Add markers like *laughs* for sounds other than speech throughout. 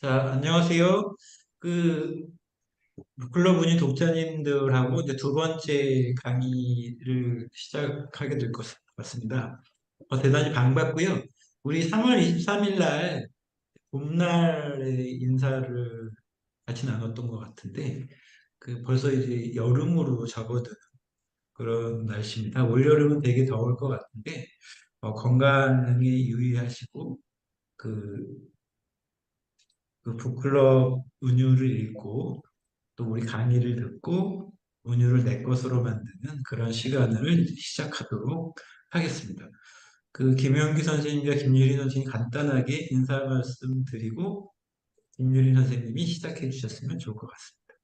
자, 안녕하세요. 그, 운이 독자님들하고 이제 두 번째 강의를 시작하게 될 것 같습니다. 어, 대단히 반갑고요. 우리 3월 23일 날 봄날의 인사를 같이 나눴던 것 같은데, 그 벌써 이제 여름으로 접어든 그런 날씨입니다. 올여름은 되게 더울 것 같은데, 어, 건강에 유의하시고, 그, 그 북클럽 은유를 읽고, 또 우리 강의를 듣고 은유를 내 것으로 만드는 그런 시간을 시작하도록 하겠습니다. 그 김영기 선생님과 김유리 선생님 간단하게 인사 말씀 드리고 김유리 선생님이 시작해 주셨으면 좋을 것 같습니다.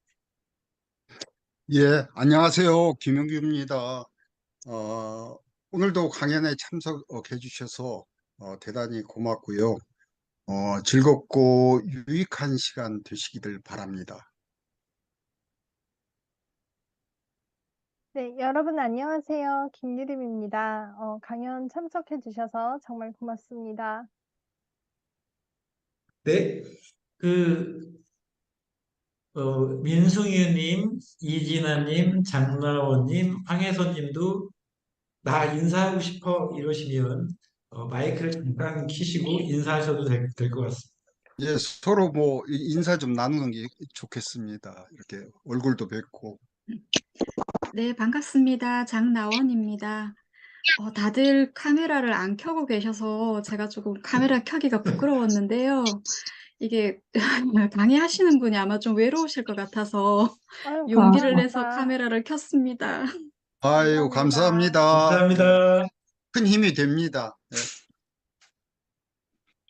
예, 안녕하세요. 김영규입니다. 어, 오늘도 강연에 참석해 주셔서 어, 대단히 고맙고요. 어, 즐겁고 유익한 시간 되시기를 바랍니다. 네, 여러분 안녕하세요. 김유림입니다. 어, 강연 참석해 주셔서 정말 고맙습니다. 네, 그 어, 민승유님, 이진아님, 장나원님, 황혜선님도 나 인사하고 싶어 이러시면 어, 마이크를 잠깐 키시고 인사하셔도 될 것 같습니다. 예, 서로 뭐 이- 인사 좀 나누는 게 좋겠습니다. 이렇게 얼굴도 뵙고. 네, 반갑습니다. 장나원입니다. 어, 다들 카메라를 안 켜고 계셔서 제가 조금 카메라 켜기가 부끄러웠는데요. 이게 *laughs* 강의하시는 분이 아마 좀 외로우실 것 같아서 아유, 용기를 내서 감사합니다. 카메라를 켰습니다. 아유, 감사합니다. 감사합니다. 큰 힘이 됩니다. 예.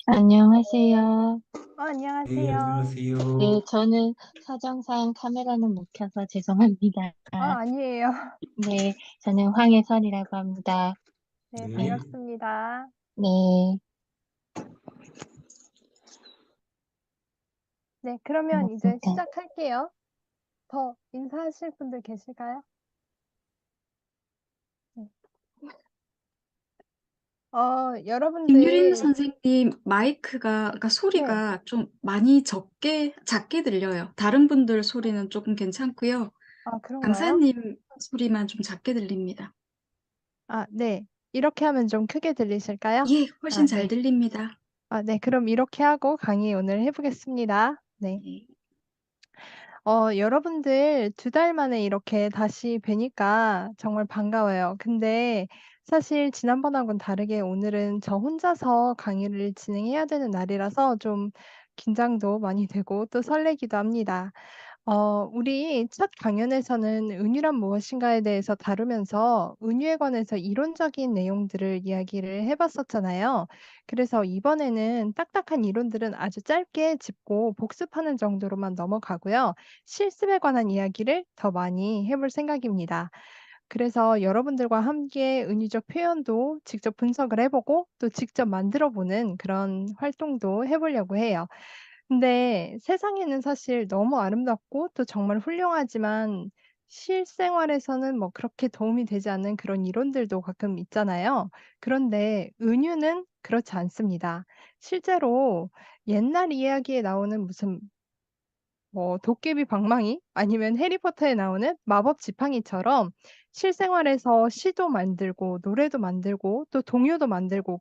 안녕하세요. 어, 안녕하세요. 네, 안녕하세요. 네, 저는 사정상 카메라는 못 켜서 죄송합니다. 아, 아니에요. 네, 저는 황혜선이라고 합니다. 네, 네. 반갑습니다. 네, 네, 그러면 이제 반갑습니다. 시작할게요. 더 인사하실 분들 계실까요? 네. 어, 김유린 여러분들, 선생님 마이크가, 그러니까 네, 소리가 좀 많이 적게, 작게 들려요. 다른 분들 소리는 조금 괜찮고요. 아, 그런가요? 강사님 소리만 좀 작게 들립니다. 아, 네. 이렇게 하면 좀 크게 들리실까요? 예, 훨씬 아, 잘 네. 들립니다. 아, 네. 그럼 이렇게 하고 강의 오늘 해보겠습니다. 네. 네. 어, 여러분들 두달 만에 이렇게 다시 뵈니까 정말 반가워요. 근데 사실 지난번하고는 다르게 오늘은 저 혼자서 강의를 진행해야 되는 날이라서 좀 긴장도 많이 되고 또 설레기도 합니다. 어, 우리 첫 강연에서는 은유란 무엇인가에 대해서 다루면서 은유에 관해서 이론적인 내용들을 이야기를 해봤었잖아요. 그래서 이번에는 딱딱한 이론들은 아주 짧게 짚고 복습하는 정도로만 넘어가고요. 실습에 관한 이야기를 더 많이 해볼 생각입니다. 그래서 여러분들과 함께 은유적 표현도 직접 분석을 해보고 또 직접 만들어 보는 그런 활동도 해보려고 해요. 근데 세상에는 사실 너무 아름답고 또 정말 훌륭하지만 실생활에서는 뭐 그렇게 도움이 되지 않는 그런 이론들도 가끔 있잖아요. 그런데 은유는 그렇지 않습니다. 실제로 옛날 이야기에 나오는 무슨 뭐 도깨비 방망이 아니면 해리포터에 나오는 마법 지팡이처럼 실생활에서 시도 만들고 노래도 만들고 또 동요도 만들고